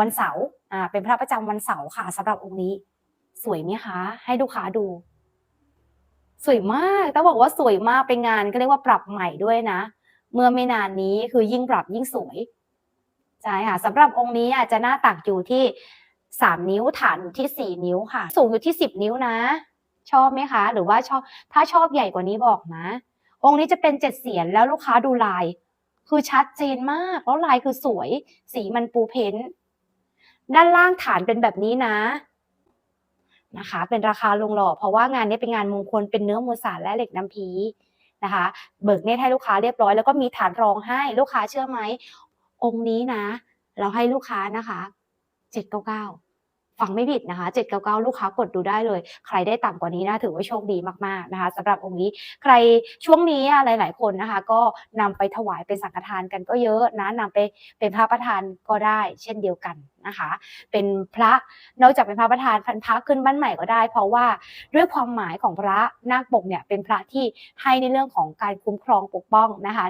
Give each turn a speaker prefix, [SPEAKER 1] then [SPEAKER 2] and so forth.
[SPEAKER 1] วันเสาร์อ่าเป็นพระประจำวันเสาร์ค่ะสำหรับองค์นี้ สวยไหมคะ ให้ลูกค้าดู สวยมากต้องบอกว่าสวยมากเป็นงานก็เรียกว่าปรับใหม่ด้วยนะ เมื่อไม่นานนี้คือยิ่งปรับยิ่งสวยใช่ค่ะสำหรับองค์นี้อาจจะหน้าตักอยู่ที่สามนิ้วฐานอยู่ที่สี่นิ้วค่ะ สูงอยู่ที่สิบนิ้วนะ ชอบไหมคะ หรือว่าชอบถ้าชอบใหญ่กว่านี้บอกนะ องค์นี้จะเป็นเจ็ดเสียนแล้วลูกค้าดูลาย คือชัดเจนมากแล้วลายคือสวย สีมันปูเพ้นท ด้านล่างฐานเป็นแบบนี้นะนะคะ เป็นราคาลงหล่อ เพราะว่างานนี้เป็นงานมงคลเป็นเนื้อมูลสารและเหล็กน้ำพีนะคะ เบิกเนตให้ลูกค้าเรียบร้อยแล้วก็มีฐานรองให้ลูกค้าเชื่อไหมองค์นี้นะ เราให้ลูกค้านะคะเจ็ดเก้าเก้า ฟังไม่ผิดนะคะเจ็ดเก้าเก้าลูกค้ากดดูได้เลย ใครได้ต่ำกว่านี้นะถือว่าโชคดีมากๆนะคะสำหรับองค์นี้ใครช่วงนี้อะหลาย ๆ คนนะคะ ก็นำไปถวายเป็นสังฆทานกันก็เยอะนะนำไปเป็นพระประธานก็ได้เช่นเดียวกันนะคะ เป็นพระนอกจากเป็นพระประธานพันพระขึ้นบ้านใหม่ก็ได้ เพราะว่าด้วยความหมายของพระนาคปกเนี่ยเป็นพระที่ให้ในเรื่องของการคุ้มครองปกป้องนะคะ